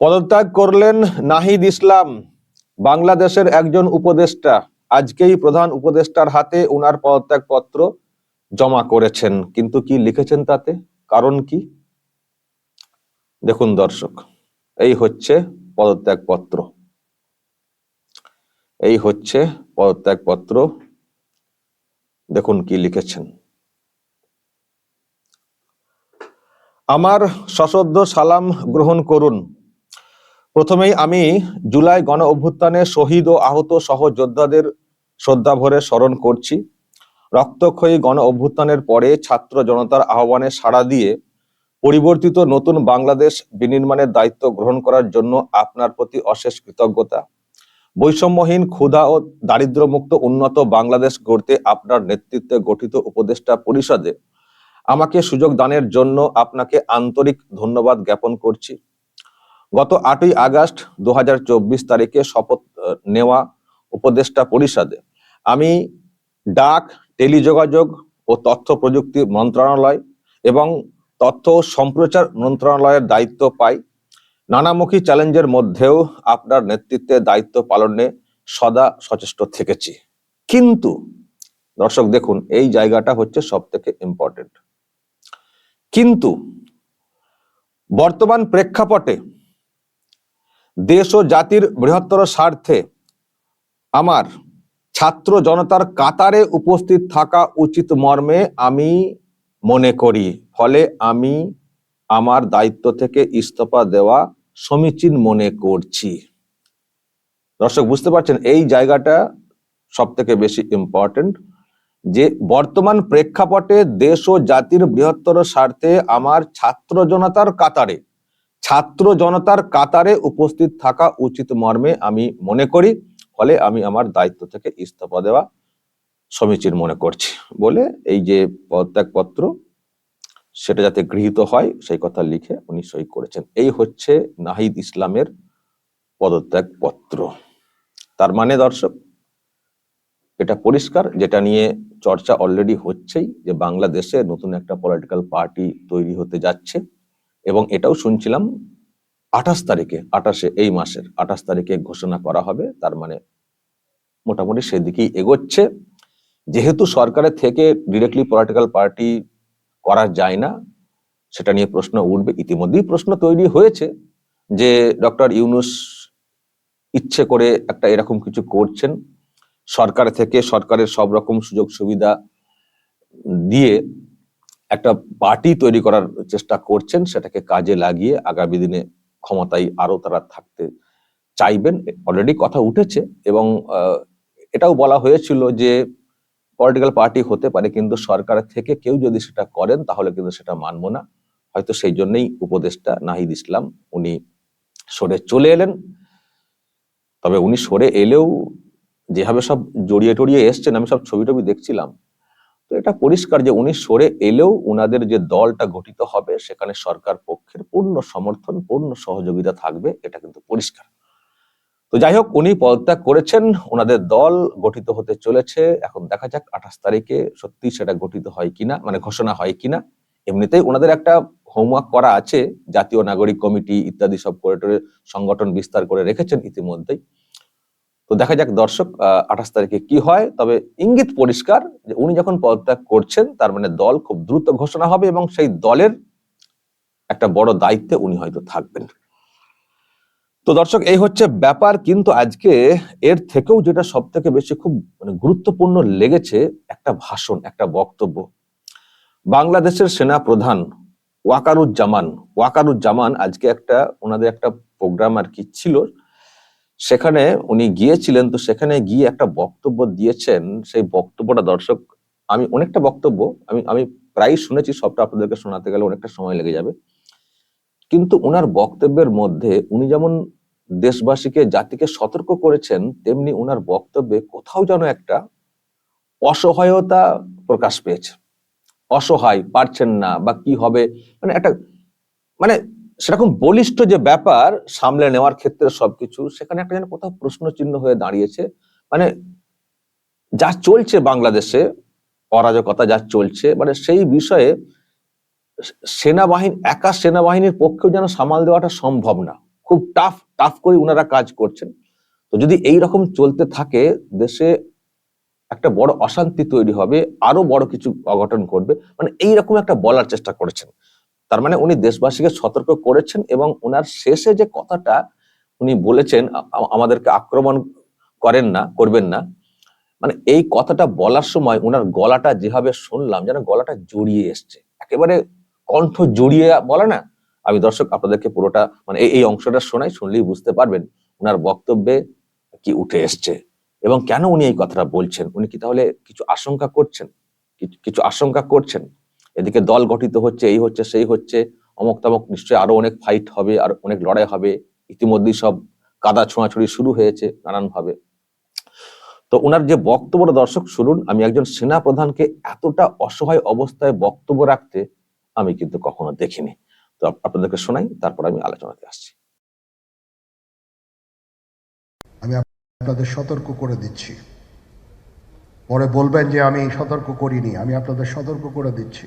পদত্যাগ করলেন নাহিদ ইসলাম, বাংলাদেশের একজন উপদেষ্টা। আজকেই প্রধান উপদেষ্টার হাতে উনার পদত্যাগ পত্র জমা করেছেন। কিন্তু কি লিখেছেন তাতে? কারণ কি? দেখুন দর্শক, এই হচ্ছে পদত্যাগ পত্র এই হচ্ছে পদত্যাগ পত্র দেখুন কি লিখেছেন। আমার সশ্রদ্ধ সালাম গ্রহণ করুন। প্রথমেই আমি জুলাই গণ অভ্যুত্থানে শহীদ ও আহত সহযোদ্ধাদের শ্রদ্ধা ভরে স্মরণ করছি। রক্তক্ষয়ী গণ অভ্যুত্থানের পরে ছাত্র জনতার আহ্বানে সাড়া দিয়ে পরিবর্তিত নতুন বাংলাদেশ বিনির্মাণের দায়িত্ব গ্রহণ করার জন্য আপনার প্রতি অশেষ কৃতজ্ঞতা। বৈষম্যহীন, ক্ষুধা ও দারিদ্র্যমুক্ত, উন্নত বাংলাদেশ গড়তে আপনার নেতৃত্বে গঠিত উপদেষ্টা পরিষদে আমাকে সুযোগ দানের জন্য আপনাকে আন্তরিক ধন্যবাদ জ্ঞাপন করছি। গত আটই আগস্ট দু হাজার চব্বিশ তারিখে শপথ নেওয়া উপদেষ্টা পরিষদে। আমি ডাক, টেলিযোগাযোগ ও তথ্য প্রযুক্তি মন্ত্রণালয় এবং তথ্য ও সম্প্রচার মন্ত্রণালয়ের দায়িত্ব পাই। নানামুখী চ্যালেঞ্জের মধ্যেও আপনার নেতৃত্বে দায়িত্ব পালনে সদা সচেষ্ট থেকেছি। কিন্তু, দর্শক দেখুন, এই জায়গাটা হচ্ছে সব থেকে ইম্পর্টেন্ট কিন্তু, বর্তমান প্রেক্ষাপটে দেশ ও জাতির বৃহত্তর স্বার্থে আমার ছাত্র জনতার কাতারে উপস্থিত থাকা উচিত মর্মে আমি মনে করি। ফলে আমি আমার দায়িত্ব থেকে ইস্তফা দেওয়া সমীচীন মনে করছি। দর্শক, বুঝতে পারছেন, এই জায়গাটা সব থেকে বেশি ইম্পর্টেন্ট যে বর্তমান প্রেক্ষাপটে দেশ ও জাতির বৃহত্তর স্বার্থে আমার ছাত্র জনতার কাতারে ছাত্র জনতার কাতারে উপস্থিত থাকা উচিত মর্মে আমি মনে করি, ফলে আমি আমার দায়িত্ব থেকে ইস্তফা দেওয়া সমীচীন মনে করছি বলে এই যে পদত্যাগপত্র, সেটা যাতে গৃহীত হয়, সেই কথা লিখে উনি সই করেছেন। এই হচ্ছে নাহিদ ইসলামের পদত্যাগ পত্র তার মানে দর্শক, এটা পরিষ্কার, যেটা নিয়ে চর্চা অলরেডি হচ্ছেই যে বাংলাদেশে নতুন একটা পলিটিক্যাল পার্টি তৈরি হতে যাচ্ছে। এবং এটাও শুনছিলাম আঠাশ তারিখে, আঠাশে এই মাসের, আঠাশ তারিখে ঘোষণা করা হবে, তার মানে মোটামুটি সেদিকেই এগোচ্ছে। যেহেতু সরকারের থেকে ডিরেক্টলি পলিটিক্যাল পার্টি করা যায় না, সেটা নিয়ে প্রশ্ন উঠবে। ইতিমধ্যেই প্রশ্ন তৈরি হয়েছে যে ডক্টর ইউনুস ইচ্ছে করে একটা এরকম কিছু করছেন। সরকার থেকে সরকারের সব রকম সুযোগ সুবিধা দিয়ে একটা পার্টি তৈরি করার চেষ্টা করছেন, সেটাকে কাজে লাগিয়ে আগামী দিনে ক্ষমতায় আরও তারা থাকতে চাইবেন। অলরেডি কথা উঠেছে এবং এটাও বলা হয়েছিল যে পলিটিক্যাল পার্টি হতে পারে, কিন্তু সরকার থেকে কেউ যদি সেটা করেন, তাহলে কিন্তু সেটা মানব না। হয়তো সেই জন্যই উপদেষ্টা নাহিদ ইসলাম উনি সরে চলে এলেন। তবে উনি সরে এলেও যেভাবে সব জড়িয়ে টড়িয়ে এসছেন, আমি সব ছবি টবি দেখছিলাম তো এটা পরিষ্কার যে উনি সরে এলেও উনাদের যে দলটা গঠিত হবে, সেখানে সরকার পক্ষের পূর্ণ সমর্থন, পূর্ণ সহযোগিতা থাকবে, এটা কিন্তু পরিষ্কার। তো যাই হোক, উনি পদত্যাগ করেছেন ওনাদের দল গঠিত হতে চলেছে। এখন দেখা যাক আঠাশ তারিখে সত্যি সেটা গঠিত হয় কিনা মানে ঘোষণা হয় কিনা। এমনিতেই ওনাদের একটা হোমওয়ার্ক করা আছে, জাতীয় নাগরিক কমিটি ইত্যাদি সব করে সংগঠন বিস্তার করে রেখেছেন ইতিমধ্যেই। তো দেখা যাক দর্শক আঠাশ তারিখে কি হয়। তবে ইঙ্গিত পরিষ্কার যে উনি যখন পদত্যাগ করছেন, তার মানে দল খুব দ্রুত ঘোষণা হবে এবং সেই দলের একটা বড় দায়িত্বে উনি হয়তো থাকবেন। তো দর্শক, এই হচ্ছে ব্যাপার। কিন্তু আজকে এর থেকেও যেটা সব থেকে বেশি খুব মানে গুরুত্বপূর্ণ লেগেছে, একটা ভাষণ, একটা বক্তব্য। বাংলাদেশের সেনা প্রধান ওয়াকারুজ্জামান ওয়াকারুজ্জামান আজকে একটা, ওনাদের একটা প্রোগ্রাম আর কি ছিল সেখানে উনি গিয়েছিলেন, তো সেখানে গিয়ে একটা বক্তব্য দিয়েছেন। সেই বক্তব্যটা দর্শক, আমি অনেকটা বক্তব্য, আমি আমি প্রায় শুনেছি, সবটা আপনাদেরকে শোনাতে গেলে অনেকটা সময় লেগে যাবে। কিন্তু ওনার বক্তব্যের মধ্যে উনি যেমন দেশবাসীকে, জাতিকে সতর্ক করেছেন, তেমনি ওনার বক্তব্যে কোথাও যেন একটা অসহায়তা প্রকাশ পেয়েছে। অসহায়, পারছেন না বা কি হবে? মানে একটা মানে সেরকম বলিষ্ঠ যে ব্যাপার সামলে নেওয়ার ক্ষেত্রে সবকিছু, সেখানে একটা যেন কোথাও প্রশ্ন চিহ্ন হয়ে দাঁড়িয়েছে। মানে যা চলছে বাংলাদেশে, অরাজকতা যা চলছে মানে সেই বিষয়ে সেনাবাহিনী, একা সেনাবাহিনীর পক্ষেও যেন সামাল দেওয়াটা সম্ভব না। খুব টাফ টাফ করে ওনারা কাজ করছেন। তো যদি এই রকম চলতে থাকে, দেশে একটা বড় অশান্তি তৈরি হবে, আরও বড় কিছু অঘটন ঘটবে। মানে এইরকম একটা বলার চেষ্টা করেছেন। তার মানে উনি দেশবাসীকে সতর্ক করেছেন এবং ওনার শেষে যে কথাটা উনি বলেছেন আমাদেরকে আক্রমণ করেন না, করবেন না মানে এই কথাটা বলার সময় ওনার গলাটা যেভাবে শুনলাম যেন গলাটা জড়িয়ে এসছে। একেবারে কণ্ঠ জড়িয়ে বলে না? আমি দর্শক আপনাদেরকে পুরোটা মানে এই- অংশটা শোনাই, শুনলেই বুঝতে পারবেন ওনার বক্তব্যে কি উঠে এসছে এবং কেন উনি এই কথাটা বলছেন? উনি কি তাহলে কিছু আশঙ্কা করছেন? কিছু আশঙ্কা করছেন? এদিকে দল গঠিত হচ্ছে, এই হচ্ছে, সেই হচ্ছে, অমক তমক নিশ্চয়ই আরও অনেক ফাইট হবে, আর অনেক লড়াই হবে। ইতিমধ্যেই সব কাদা ছোঁয়াছুড়ি শুরু হয়েছে নানান ভাবে তো ওনার যে বক্তব্য, দর্শক, শুনুন, আমি একজন সেনা প্রধানকে এতটা অসহায় অবস্থায় বক্তব্য রাখতে আমি কিন্তু কখনো দেখিনি। তো আপনাদেরকে শোনাই, তারপর আমি আলোচনাতে আসছি। আমি আপনাদের সতর্ক করে দিচ্ছি। পরে বলবেন যে আমি সতর্ক করিনি, আমি আপনাদের সতর্ক করে দিচ্ছি।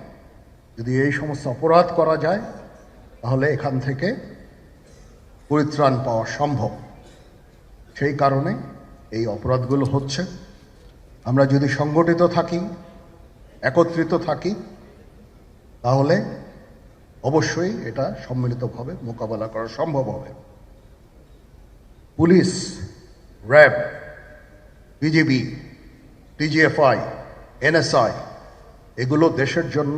যদি এই সমস্ত অপরাধ করা যায়, তাহলে এখান থেকে পরিত্রাণ পাওয়া সম্ভব। সেই কারণে এই অপরাধগুলো হচ্ছে। আমরা যদি সংগঠিত থাকি, একত্রিত থাকি, তাহলে অবশ্যই এটা সম্মিলিতভাবে মোকাবেলা করা সম্ভব হবে। Police, RAB BJP DGFI, NSI, এগুলো দেশের জন্য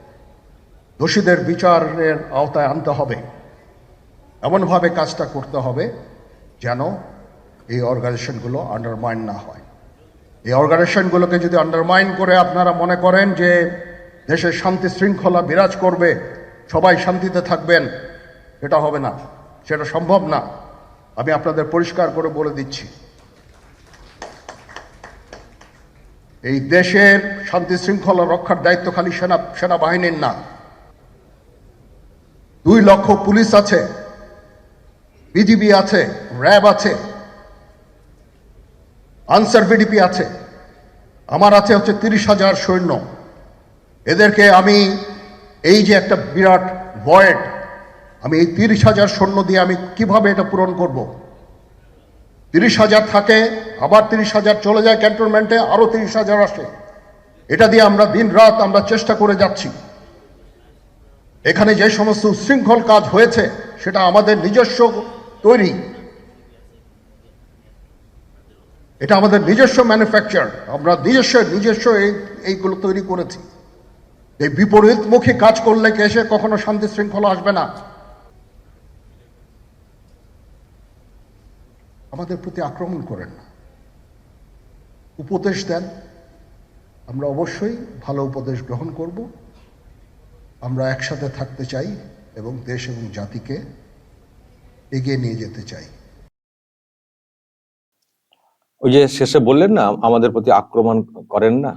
দোষীদের বিচারের আওতায় আনতে হবে। এমনভাবে কাজটা করতে হবে যেন এই অর্গানাইজেশনগুলো আন্ডারমাইন না হয়। এই অর্গানাইজেশনগুলোকে যদি আন্ডারমাইন করে আপনারা মনে করেন যে দেশের শান্তি শৃঙ্খলা বিরাজ করবে, সবাই শান্তিতে থাকবেন সেটা হবে না, সেটা সম্ভব না। আমি আপনাদের পরিষ্কার করে বলে দিচ্ছি। এই দেশের শান্তি শৃঙ্খলা রক্ষার দায়িত্ব খালি সেনা সেনাবাহিনীর না। দুই লক্ষ পুলিশ আছে, বিজিবি আছে, র্যাব আছে, আনসার বিডিপি আছে। আমার আছে হচ্ছে তিরিশ হাজার সৈন্য। এদেরকে আমি এই যে একটা বিরাট ভয়েড, আমি এই তিরিশ হাজার সৈন্য দিয়ে আমি কীভাবে এটা পূরণ করব? তিরিশ হাজার থাকে, আবার তিরিশ হাজার চলে যায় ক্যান্টনমেন্টে আরও তিরিশ হাজার আসে। এটা দিয়ে আমরা দিন রাত আমরা চেষ্টা করে যাচ্ছি। এখানে যে সমস্ত উচ্ছৃঙ্খল কাজ হয়েছে, সেটা আমাদের নিজস্ব তৈরি। এটা আমাদের নিজস্ব ম্যানুফ্যাকচার আমরা নিজস্ব নিজস্ব এই, এইগুলো তৈরি করেছি। এই বিপরীতমুখী কাজ করলে কে এসে কখনো শান্তি শৃঙ্খলা আসবে না? আমাদের প্রতি আক্রমণ করেন না। উপদেশ দেন। আমরা অবশ্যই ভালো উপদেশ গ্রহণ করব। আমরা একসাথে থাকতে চাই এবং দেশ এবং জাতিকে এগিয়ে নিয়ে যেতে চাই। ওই যে শেষে বললেন না, আমাদের প্রতি আক্রমণ করেন না?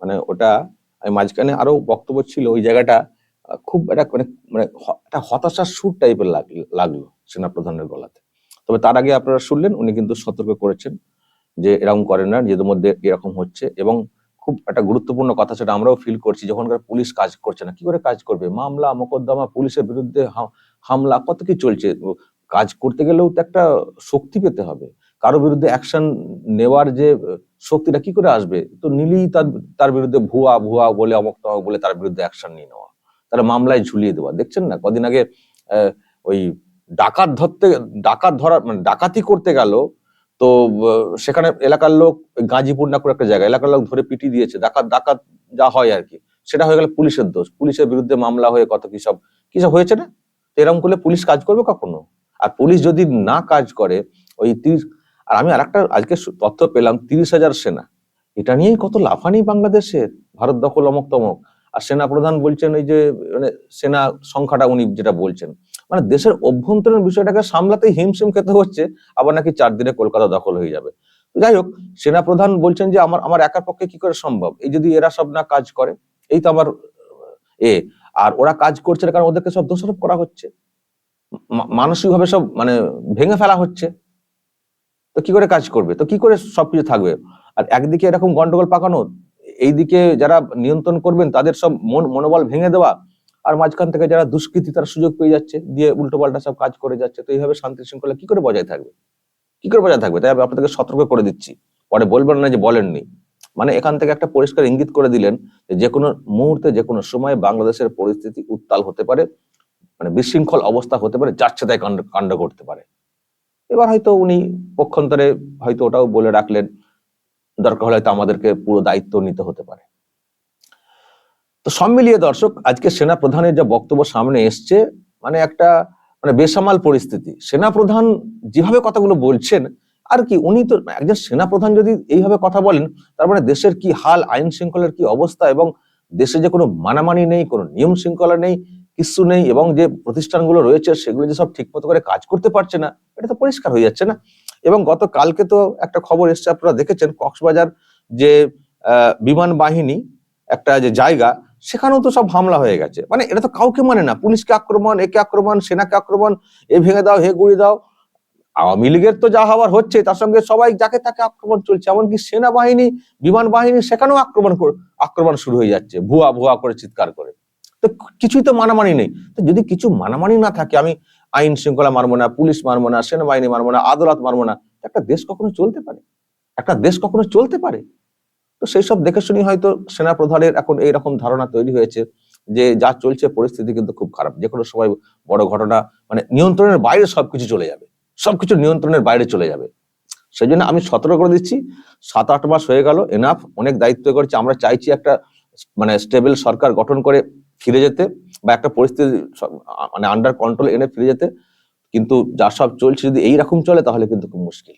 মানে ওটা মাঝখানে আরও বক্তব্য ছিল, ওই জায়গাটা খুব একটা মানে মানে একটা হতাশার সুর টাইপের লাগল সেনাপ্রধানের গলাতে। তবে তার আগে আপনারা শুনলেন, উনি কিন্তু সতর্ক করেছেন যে এরকম করেন না, নিজেদের মধ্যে এরকম হচ্ছে এবং খুব একটা গুরুত্বপূর্ণ কথা সেটা আমরাও ফিল করছি, যখনকার পুলিশ কাজ করছে না, কি করে কাজ করবে? মামলা, মোকদ্দমা, পুলিশের বিরুদ্ধে হামলা, কত কি চলছে? কাজ করতে গেলেও তো একটা শক্তি পেতে হবে। কারও বিরুদ্ধে অ্যাকশন নেওয়ার যে শক্তিটা কি করে আসবে? তো নিলেই তার তার বিরুদ্ধে ভুয়া ভুয়া বলে, অমক তমক বলে তার বিরুদ্ধে অ্যাকশন নিয়ে নেওয়া। তারা মামলায় ঝুলিয়ে দেওয়া। দেখছেন না? কদিন আগে ওই ডাকাত ধরতে, ডাকাত ধরা মানে ডাকাতি করতে গেল তো সেখানে এলাকার লোক গাজীপুর না করে একটা জায়গা, এলাকার লোক ধরে পিটি দিয়েছে, ডাকাত ডাকাত যা হয় আর কি। সেটা হয়ে গেল পুলিশের দোষ, পুলিশের বিরুদ্ধে মামলা হয়ে কত কি সব হয়েছে না? এরকম করলে পুলিশ কাজ করবে কখনো? আর পুলিশ যদি না কাজ করে, ওই তিরিশ, আর আমি আর একটা আজকে তথ্য পেলাম, তিরিশ হাজার সেনা। এটা নিয়েই কত লাফানি বাংলাদেশের ভারত দখল অমক তমক। আর সেনা প্রধান বলছেন ওই যে মানে সেনা সংখ্যাটা উনি যেটা বলছেন মানে দেশের অভ্যন্তরীণ বিষয়টাকে সামলাতেই হিমশিম খেতে হচ্ছে, আবার নাকি চার দিনে কলকাতা দখল হয়ে যাবে। যাই হোক সেনা প্রধান বলছেন যে আমার আমার একার পক্ষে কি করে সম্ভব? এই যদি এরা সব না কাজ করে, এই তো আমার, এ, আর ওরা কাজ করছে কারণ ওদেরকে সব দোষারোপ করা হচ্ছে। মানসিকভাবে সব মানে ভেঙে ফেলা হচ্ছে। তো কি করে কাজ করবে? তো কি করে সবকিছু থাকবে? আর একদিকে এরকম গন্ডগোল পাকানো এইদিকে যারা নিয়ন্ত্রণ করবেন, তাদের সব মন, মনোবল ভেঙে দেওয়া আর মাঝখান থেকে যারা দুষ্কৃতী তারা সুযোগ পেয়ে যাচ্ছে, দিয়ে উল্টো পাল্টা সব কাজ করে যাচ্ছে। তো এইভাবে শান্তি শৃঙ্খলা কি করে বজায় থাকবে? কি করে বজায় থাকবে? তাই আমি আপনাদেরকে সতর্ক করে দিচ্ছি। পরে বলবেন না যে বলেননি। মানে এখান থেকে একটা পরিষ্কার ইঙ্গিত করে দিলেন যে কোনো মুহূর্তে যে কোনো সময় বাংলাদেশের পরিস্থিতি উত্তাল হতে পারে মানে বিশৃঙ্খল অবস্থা হতে পারে যাচ্ছে তাই কাণ্ড করতে পারে। এবার হয়তো উনি পক্ষান্তরে হয়তো ওটাও বলে রাখলেন, দরকার হলে আমাদেরকে পুরো দায়িত্ব নিতে হতে পারে। তো সব মিলিয়ে দর্শক, আজকে সেনা প্রধানের যা বক্তব্য সামনে এসছে মানে একটা মানে বেসামাল পরিস্থিতি। সেনা প্রধান যেভাবে কথাগুলো বলছেন, আর কি, উনি তো একজন সেনা প্রধান যদি এইভাবে কথা বলেন, তার মানে দেশের কি হাল, আইন শৃঙ্খলার কি অবস্থা এবং দেশে যে কোনো মানামানি নেই, কোনো নিয়ম শৃঙ্খলা নেই, কিছু নেই এবং যে প্রতিষ্ঠানগুলো রয়েছে, সেগুলো যে সব ঠিকমতো করে কাজ করতে পারছে না, এটা তো পরিষ্কার হয়ে যাচ্ছে না। এবং গত কালকে তো একটা খবর এসছে, আপনারা দেখেছেন, কক্সবাজার যে বিমান বাহিনী, একটা যে জায়গা সেখানেও তো সব হামলা হয়ে গেছে। মানে এটা তো কাউকে মানে না। পুলিশকে আক্রমণ, একে আক্রমণ, সেনাকে আক্রমণ, এ ভেঙে দাও, হে গুড়ি দাও। আওয়ামী লীগের তো যা হওয়ার হচ্ছে, তার সঙ্গে সবাই যাকে তাকে আক্রমণ চলছে, এমনকি সেনাবাহিনী, বিমান বাহিনী, সেখানেও আক্রমণ কর- আক্রমণ শুরু হয়ে যাচ্ছে, ভুয়া ভুয়া করে চিৎকার করে। তো কিছুই তো মানামানি নেই। তো যদি কিছু মানামানি না থাকে, আমি আইন শৃঙ্খলা মানবো না, পুলিশ মানবো না, সেনাবাহিনী মানবো না, আদালত মানবো না একটা দেশ কখনো চলতে পারে? একটা দেশ কখনো চলতে পারে? তো সেই সব দেখে শুনি হয়তো সেনা প্রধানের এখন এইরকম ধারণা তৈরি হয়েছে যে যা চলছে পরিস্থিতি কিন্তু খুব খারাপ। যে কোনো সময় বড় ঘটনা মানে নিয়ন্ত্রণের বাইরে সবকিছু চলে যাবে। সবকিছু নিয়ন্ত্রণের বাইরে চলে যাবে। সেই জন্য আমি সতর্ক করে দিচ্ছি। সাত আট মাস হয়ে গেল এনাফ অনেক দায়িত্ব করেছি। আমরা চাইছি একটা মানে স্টেবল সরকার গঠন করে ফিরে যেতে বা একটা পরিস্থিতি মানে আন্ডার কন্ট্রোল এনে ফিরে যেতে। কিন্তু যা সব চলছে, যদি এইরকম চলে তাহলে কিন্তু খুব মুশকিল।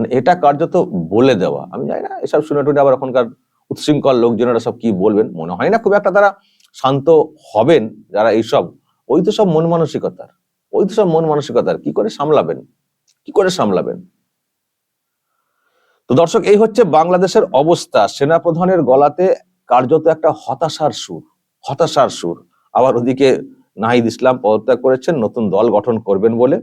মানে এটা কার্যত বলে দেওয়া। আমি জানি না, এসব শুনে টুনে আবার এখনকার উচ্ছৃঙ্খল লোকজনেরা সব কি বলবেন? মনে হয় না খুব একটা তারা শান্ত হবেন যারা এইসব। ওই তো সব মন মানসিকতার। ওই তো সব মন মানসিকতার। কি করে সামলাবেন? কি করে সামলাবেন? তো দর্শক, এই হচ্ছে বাংলাদেশের অবস্থা। সেনাপ্রধানের গলাতে কার্যত একটা হতাশার সুর হতাশার সুর। আবার ওদিকে নাহিদ ইসলাম পদত্যাগ করেছেন, নতুন দল গঠন করবেন বলে।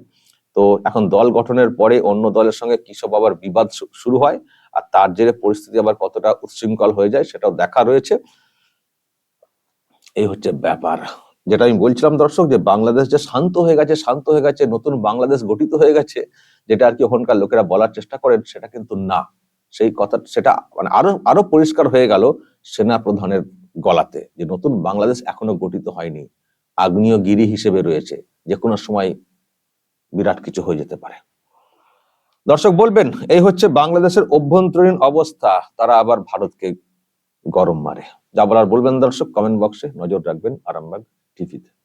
তো এখন দল গঠনের পরে অন্য দলের সঙ্গে কি সব আবার বিবাদ শুরু হয় আর তার জেরে পরিস্থিতি আবার কতটা উচ্ছৃঙ্খল হয়ে যায় সেটাও দেখা রয়েছে। এই হচ্ছে ব্যাপার। যেটা আমি বলছিলাম দর্শক যে বাংলাদেশ যে শান্ত হয়ে গেছে, শান্ত হয়ে গেছে, নতুন বাংলাদেশ গঠিত হয়ে গেছে, যেটা আর কি ওখানকার লোকেরা বলার চেষ্টা করেন সেটা কিন্তু না। সেই কথা, সেটা মানে আরও আরও পরিষ্কার হয়ে গেল সেনা প্রধানের গলাতে যে নতুন বাংলাদেশ এখনও গঠিত হয়নি। আগ্নেয়গিরি হিসেবে রয়েছে। যে কোনো সময় বিরাট কিছু হয়ে যেতে পারে। দর্শক বলবেন, এই হচ্ছে বাংলাদেশের অভ্যন্তরীণ অবস্থা। তারা আবার ভারতকে গরম মারে। যা বলার বলবেন দর্শক কমেন্ট বক্সে নজর রাখবেন আরামবাগ টিভিতে।